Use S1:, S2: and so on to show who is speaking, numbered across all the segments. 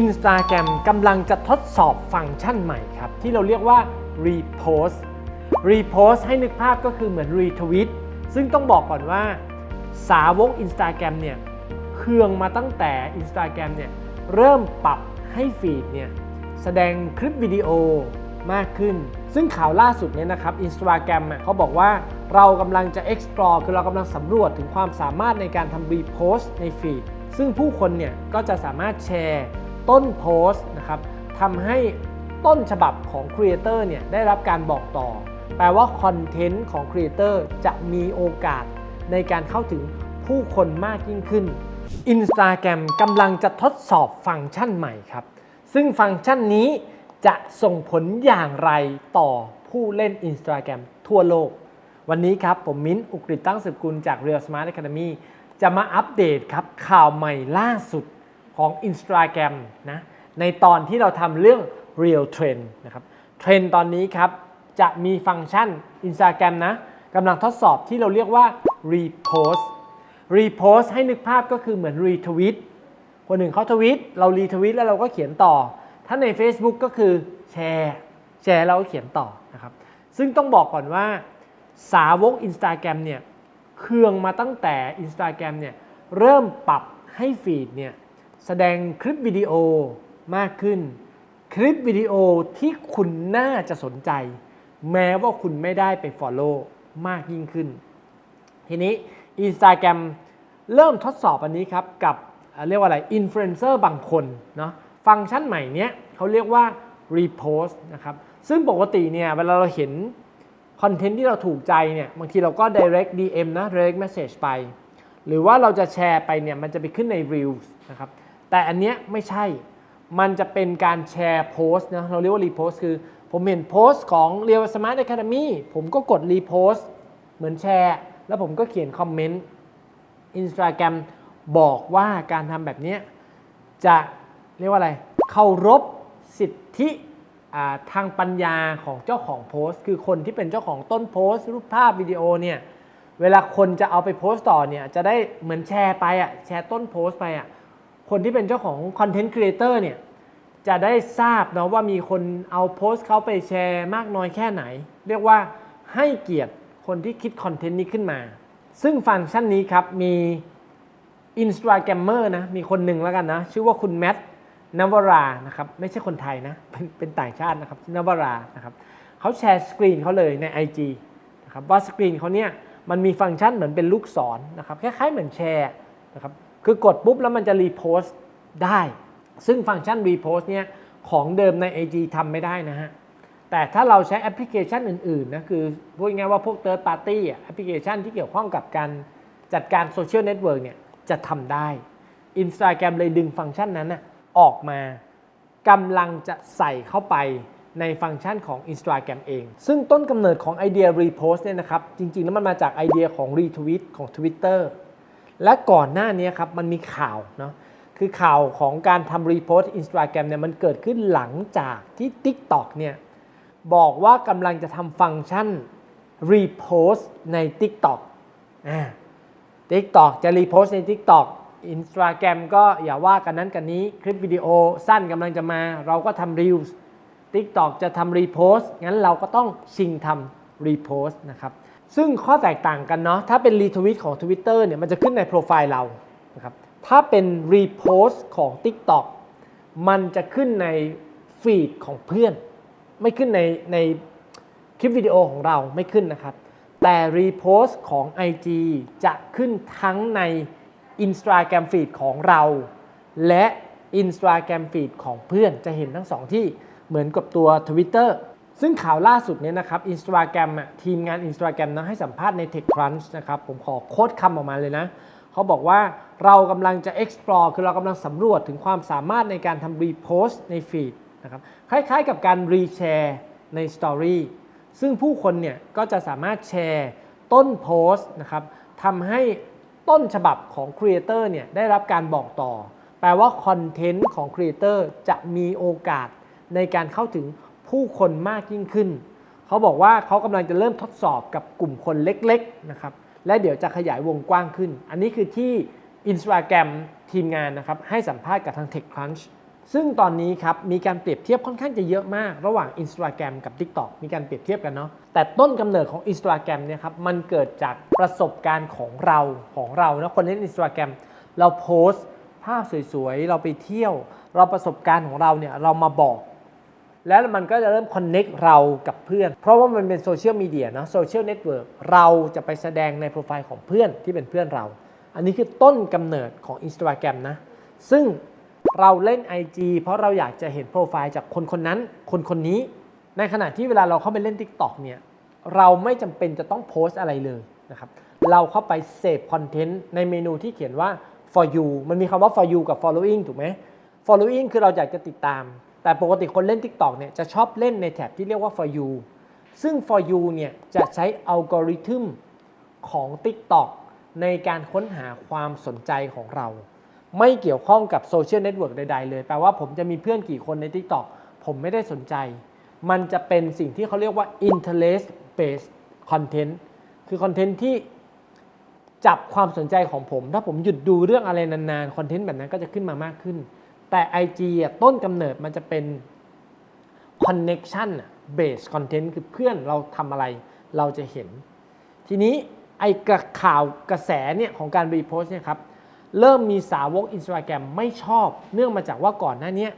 S1: Instagram กำลังจะทดสอบฟังก์ชันใหม่ครับ ที่เราเรียกว่า Repost Repost ให้นึกภาพก็คือเหมือน Retweet ซึ่งต้องบอกก่อนว่า สาวก Instagram เนี่ยเคืองมาตั้งแต่ Instagram เนี่ยเริ่มปรับให้ฟีดเนี่ยแสดงคลิปวิดีโอมากขึ้น ซึ่งข่าวล่าสุดเนี่ยนะครับ Instagram อะเขาบอกว่าเรากำลังจะ explore คือเรากำลังสำรวจถึงความสามารถในการทำ repost ในฟีดซึ่งผู้คนเนี่ยก็จะสามารถแชร์ ต้นโพสต์นะครับทำให้ต้นฉบับของครีเอเตอร์เนี่ยได้รับการบอกต่อ แปลว่าคอนเทนต์ของครีเอเตอร์จะมีโอกาสในการเข้าถึงผู้คนมากยิ่งขึ้น Instagram กำลังจะทดสอบฟังก์ชันใหม่ครับ ซึ่งฟังก์ชันนี้จะส่งผลอย่างไรต่อผู้เล่น Instagram ทั่วโลก วันนี้ครับ ผมมิ้นท์อุกฤษตั้งสืบกุลจาก Real Smart Academy จะมาอัปเดตครับข่าวใหม่ล่าสุด ของ Instagram นะในตอนที่เราทำเรื่อง Real Trend นะครับเทรนตอนนี้ครับ จะมีฟังก์ชัน Instagram นะกำลังทดสอบที่เราเรียกว่า Repost Repost ให้นึกภาพก็คือเหมือน Retweet คนหนึ่งเขาทวิตเรารีทวิตแล้วเราก็เขียนต่อ ถ้าใน Facebook ก็คือแชร์แชร์แล้วก็เขียนต่อนะครับซึ่งต้องบอกก่อนว่าสาวก Instagram เนี่ยเคืองมาตั้งแต่ Instagram เนี่ยเริ่มปรับให้ฟีดเนี่ย แสดงคลิปวิดีโอมากขึ้น คลิปวิดีโอที่คุณน่าจะสนใจ แม้ว่าคุณไม่ได้ไป Follow มากยิ่งขึ้น ทีนี้ Instagram เริ่มทดสอบอันนี้ครับ กับเรียกว่าอะไรอินฟลูเอนเซอร์บางคนเนาะฟังก์ชันใหม่เนี้ยเขาเรียกว่า repost นะครับซึ่งปกติเนี่ยเวลาเราเห็นคอนเทนต์ที่เราถูกใจเนี่ยบางทีเราก็ direct DM นะ direct message ไป หรือว่าเราจะแชร์ไปเนี่ยมันจะไปขึ้นใน reels นะครับ แต่อันเนี้ยไม่ใช่ มันจะเป็นการแชร์โพสต์นะ เราเรียกว่า repost คือ ผมเห็นโพสต์ของ Real Smart Academy ผมก็กด repost เหมือนแชร์ แล้วผมก็เขียนคอมเมนต์ Instagram บอกว่าการทำแบบนี้จะเรียกว่าอะไรเคารพสิทธิทางปัญญาของเจ้าของโพสต์ คือคนที่เป็นเจ้าของต้นโพสต์ รูปภาพวิดีโอเนี่ยเวลาคนจะเอาไปโพสต์ต่อเนี่ยจะได้เหมือนแชร์ไปอะแชร์ต้นโพสต์ไปอะ คนที่เป็นเจ้าของคอนเทนต์ครีเอเตอร์เนี่ยจะได้ทราบนะว่ามีคนเอาโพสต์เขาไปแชร์มากน้อยแค่ไหน เรียกว่าให้เกียรติคนที่คิดคอนเทนต์นี้ขึ้นมา ซึ่งฟังก์ชันนี้ครับมี Instagrammer นะมีคนหนึ่งแล้วกันนะ ชื่อว่าคุณแมทนวรานะครับไม่ใช่คนไทยนะเป็นเป็นต่างชาตินะครับนวรานะครับเขาแชร์สกรีนเขาเลยใน IG นะครับว่าสกรีนเขาเนี่ยมันมีฟังก์ชันเหมือนเป็นลูกศรนะครับคล้ายๆเหมือนแชร์นะครับ คือกดปุ๊บแล้วมันจะรีโพสต์ได้ ซึ่งฟังก์ชันรีโพสต์เนี่ยของเดิมใน IG ทำไม่ได้นะฮะ แต่ถ้าเราใช้แอปพลิเคชันอื่นๆนะคือพูดง่ายว่าพวก third party อะแอปพลิเคชันที่เกี่ยวข้องกับการจัดการโซเชียลเน็ตเวิร์กเนี่ยจะทำได้ Instagram เลยดึงฟังก์ชันนั้นนะออกมากำลังจะใส่เข้าไปในฟังก์ชันของ Instagram เอง ซึ่งต้นกำเนิดของไอเดีย repost เนี่ยนะครับ จริงๆ แล้วมันมาจากไอเดียของ retweet ของ Twitter และก่อนหน้านี้ครับมันมีข่าวเนาะคือข่าวของการทำ repost Instagram เนี่ยมันเกิดขึ้นหลังจากที่ TikTok เนี่ยบอกว่ากำลังจะทำฟังก์ชัน repost ใน TikTok อ่า TikTok จะ repost ใน TikTok Instagram ก็อย่าว่ากันนั้นกันนี้คลิปวิดีโอสั้นกำลังจะมา เราก็ทำ Reels TikTok จะทำ repost งั้นเราก็ต้องชิงทำ repost นะครับ ซึ่งข้อแตกต่างกันเนาะถ้าเป็น retweet ของ Twitter เนี่ยมันจะขึ้นในโปรไฟล์เรานะครับถ้าเป็น repost ของ TikTok มันจะขึ้นในฟีดของเพื่อน ไม่ขึ้นในในคลิปวิดีโอของเราไม่ขึ้นนะครับ แต่ repost ของ IG จะขึ้นทั้งใน Instagram feed ของเรา และ Instagram feed ของเพื่อนจะเห็นทั้งสองที่เหมือนกับตัว Twitter ซึ่งข่าวล่าสุดเนี่ยนะครับ Instagram อะทีมงาน Instagram นะให้สัมภาษณ์ใน TechCrunch นะครับผมขอโค้ดคำออกมาเลยนะเขาบอกว่าเรากำลังจะ explore คือเรากำลังสำรวจถึงความสามารถในการทำ repost ใน feed นะครับคล้ายๆกับการ reshare ใน Story ซึ่งผู้คนเนี่ยก็จะสามารถแชร์ต้นโพสต์นะครับทำให้ต้นฉบับของครีเอเตอร์เนี่ยได้รับการบอกต่อ แปลว่าคอนเทนต์ของครีเอเตอร์จะมีโอกาสในการเข้าถึง ผู้คนมากยิ่งขึ้น เขาบอกว่าเขากำลังจะเริ่มทดสอบกับกลุ่มคนเล็กๆนะครับและเดี๋ยวจะขยายวงกว้างขึ้น อันนี้คือที่ Instagram ทีมงานนะครับให้สัมภาษณ์กับทาง TechCrunch ซึ่งตอนนี้ครับมีการเปรียบเทียบค่อนข้างจะเยอะมาก ระหว่าง Instagram กับ TikTok มีการเปรียบเทียบกันเนาะแต่ต้นกำเนิดของ Instagram เนี่ยครับมันเกิดจากประสบการณ์ของเราของเรานะคนเล่น Instagram เราโพสต์ภาพสวยๆ เราไปเที่ยว เราประสบการณ์ของเราเนี่ยเรามาบอก แล้วมันก็จะเริ่มคอนเน็กเรากับเพื่อน เพราะว่ามันเป็นโซเชียลมีเดียนะโซเชียลเน็ตเวิร์กเราจะไปแสดงในโปรไฟล์ของเพื่อนที่เป็นเพื่อนเรา อันนี้คือต้นกำเนิดของ Instagram นะ ซึ่งเราเล่น IG เพราะเราอยากจะเห็นโปรไฟล์จากคนคนนั้น คนคนนี้ ในขณะที่เวลาเราเข้าไปเล่น TikTok เนี่ยเราไม่จำเป็นจะต้องโพสต์อะไรเลยนะครับเราเข้าไปเสพคอนเทนต์ในเมนูที่เขียนว่า for you มันมีคำว่า for you กับ following ถูกไหม following คือเราอยากจะติดตาม แต่ปกติคนเล่น TikTok เนี่ยจะชอบเล่นในแท็บที่เรียกว่า for you ซึ่ง for you เนี่ยจะใช้อัลกอริทึมของ TikTok ในการค้นหาความสนใจของเรา ไม่เกี่ยวข้องกับโซเชียลเน็ตเวิร์กใด ๆ เลย แปลว่าผมจะมีเพื่อนกี่คนใน TikTok ผมไม่ได้สนใจ มันจะเป็นสิ่งที่เขาเรียกว่า interest based content คือคอนเทนต์ที่จับความสนใจของผม ถ้าผมหยุดดูเรื่องอะไรนานๆ คอนเทนต์แบบนั้นก็จะขึ้นมามากขึ้น แต่ IG อะต้นกำเนิดมันจะเป็น connection based content คือเพื่อนเราทำอะไรเราจะเห็น ทีนี้ไอ้กระข่าวกระแสเนี่ยของการรีโพสต์เนี่ยครับเริ่มมีสาวก Instagram ไม่ชอบ เนื่องมาจากว่าก่อนหน้านี้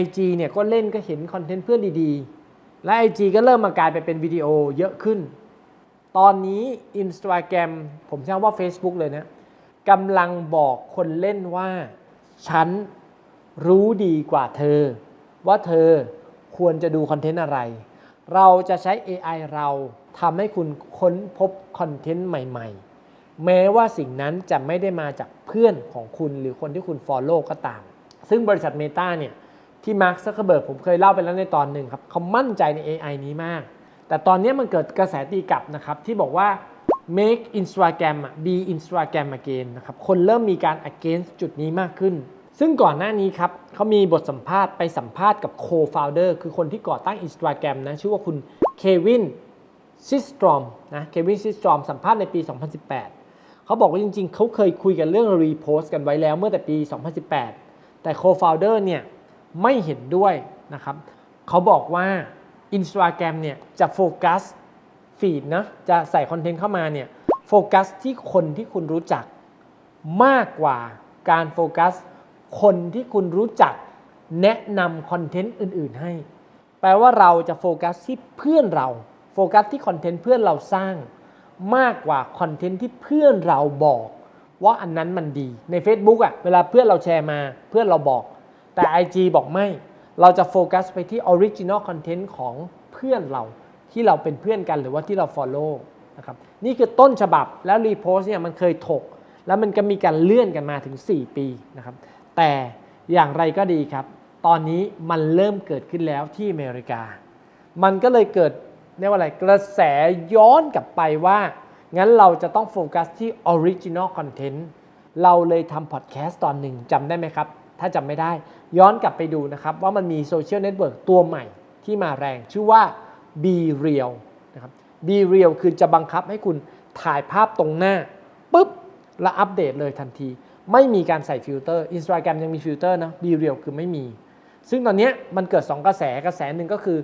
S1: IG เนี่ยก็เล่นก็เห็นคอนเทนต์เพื่อนดีๆ และ IG ก็เริ่มมากลายไปเป็นวิดีโอเยอะขึ้น ตอนนี้ Instagram ผมใช้คำว่า Facebook เลยนะกำลังบอกคนเล่นว่า ฉัน รู้ดีกว่าเธอ ว่าเธอควรจะดูคอนเทนต์อะไร เราจะใช้ AI เราทำให้คุณค้นพบคอนเทนต์ใหม่ๆ แม้ว่าสิ่งนั้นจะไม่ได้มาจากเพื่อนของคุณหรือคนที่คุณ Follow ก็ตาม ซึ่งบริษัท Meta เนี่ยที่มาร์คซักเคเบิร์กผมเคยเล่าไปแล้วในตอนหนึ่งครับเขามั่นใจใน AI นี้มาก แต่ตอนนี้มันเกิดกระแสตีกลับนะครับ ที่บอกว่า make Instagram be Instagram again นะครับ คนเริ่มมีการ against จุดนี้มากขึ้น ซึ่งก่อนหน้านี้ครับเขามีบทสัมภาษณ์ไปสัมภาษณ์กับ co-founder คือคนที่ก่อตั้ง Instagram นะ ชื่อว่าคุณเควินซิสตรอมนะเควินซิสตรอมสัมภาษณ์ในปี 2018 เขาบอกว่าจริงๆ เขาเคยคุยกันเรื่อง repost กันไว้แล้วเมื่อแต่ปี 2018 แต่ co-founder เนี่ยไม่เห็นด้วยนะครับเขาบอกว่า Instagram เนี่ยจะโฟกัสฟีดนะจะใส่คอนเทนต์เข้ามาเนี่ยโฟกัสที่คนที่คุณรู้จักมากกว่าการโฟกัส คนที่คุณรู้จักแนะนำคอนเทนต์อื่น ๆ ให้ แปลว่าเราจะโฟกัสที่เพื่อนเรา โฟกัสที่คอนเทนต์เพื่อนเราสร้าง มากกว่าคอนเทนต์ที่เพื่อนเราบอก ว่าอันนั้นมันดีใน Facebook อะ่ะเวลาเพื่อนเราแชร์มาเพื่อนเราบอก แต่ IG บอกไม่ เราจะโฟกัสไปที่ออริจินอลคอนเทนต์ของเพื่อนเราที่เราเป็นเพื่อนกันหรือว่าที่เรา Follow นะครับนี่คือต้นฉบับแล้วรีโพสเนี่ยมันเคยถก แล้วมันก็มีการเลื่อนกันมาถึง 4 ปีนะครับ แต่อย่างไรก็ดีครับ ตอนนี้มันเริ่มเกิดขึ้นแล้วที่อเมริกา มันก็เลยเกิดเรียกว่าอะไรกระแสย้อนกลับไปว่า งั้นเราจะต้องโฟกัสที่ออริจินอลคอนเทนต์เราเลยทำพอดแคสต์ตอนหนึ่งจำได้ไหมครับ ถ้าจำไม่ได้ย้อนกลับไปดูนะครับ ว่ามันมีโซเชียลเน็ตเวิร์กตัวใหม่ที่มาแรงชื่อว่า Be Real นะครับ Be Real คือจะบังคับให้คุณถ่ายภาพตรงหน้าปุ๊บ แล้วอัปเดตเลยทันที ไม่มีการใส่ฟิลเตอร์ Instagram ยังมีฟิลเตอร์นะ Be Real คือไม่มี ซึ่งตอนนี้มันเกิด 2 กระแสกระแสหนึ่งก็คือ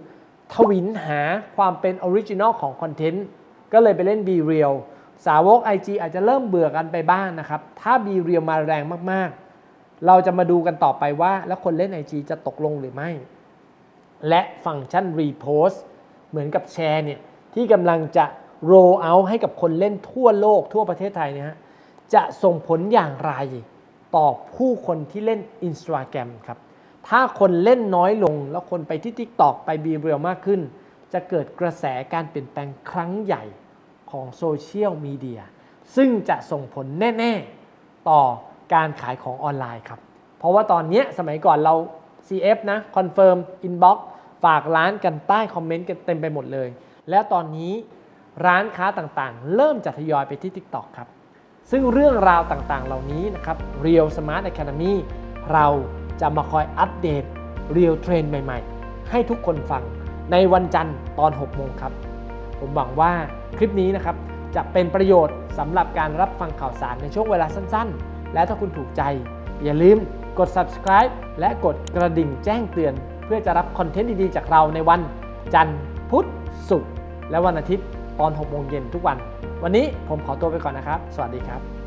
S1: ทวินหาความเป็นออริจินอลของคอนเทนต์ก็เลยไปเล่น Be Real สาวก IG อาจจะเริ่มเบื่อกันไปบ้างนะครับ ถ้า Be Real มาแรงมากๆ เราจะมาดูกันต่อไปว่า แล้วคนเล่น IG จะตกลงหรือไม่ และฟังก์ชัน Repost เหมือนกับแชร์เนี่ยที่กำลังจะ roll out ให้กับคนเล่นทั่วโลกทั่วประเทศไทยเนี่ยฮะ จะส่งผลอย่างไรต่อผู้คนที่เล่น Instagram ครับ ถ้าคนเล่นน้อยลง แล้วคนไปที่ TikTok ไปบีเรียลมากขึ้น จะเกิดกระแสการเปลี่ยนแปลงครั้งใหญ่ของโซเชียลมีเดียซึ่งจะส่งผลแน่ ๆ ต่อการขายของออนไลน์ครับ เพราะว่าตอนนี้สมัยก่อนเรา CF นะ Confirm Inbox ฝากร้านกันใต้คอมเมนต์กันเต็มไปหมดเลย แล้วตอนนี้ร้านค้าต่างๆ เริ่มจะทยอยไปที่ TikTok ครับ ซึ่งเรื่องราวต่างๆ เหล่านี้นะครับ Real Smart Academy เราจะมาคอยอัปเดต Real Trend ใหม่ๆ ให้ทุกคนฟังในวันจันทร์ตอน 6 โมงครับ ผมหวังว่าคลิปนี้นะครับ จะเป็นประโยชน์สำหรับการรับฟังข่าวสารในช่วงเวลาสั้นๆ และถ้าคุณถูกใจ อย่าลืมกด subscribe และกดกระดิ่งแจ้งเตือน เพื่อจะรับคอนเทนต์ดีๆ จากเราในวันจันทร์พุธศุกร์และวันอาทิตย์ตอน 6 โมงเย็นทุกวัน วันนี้ผมขอตัวไปก่อนนะครับ สวัสดีครับ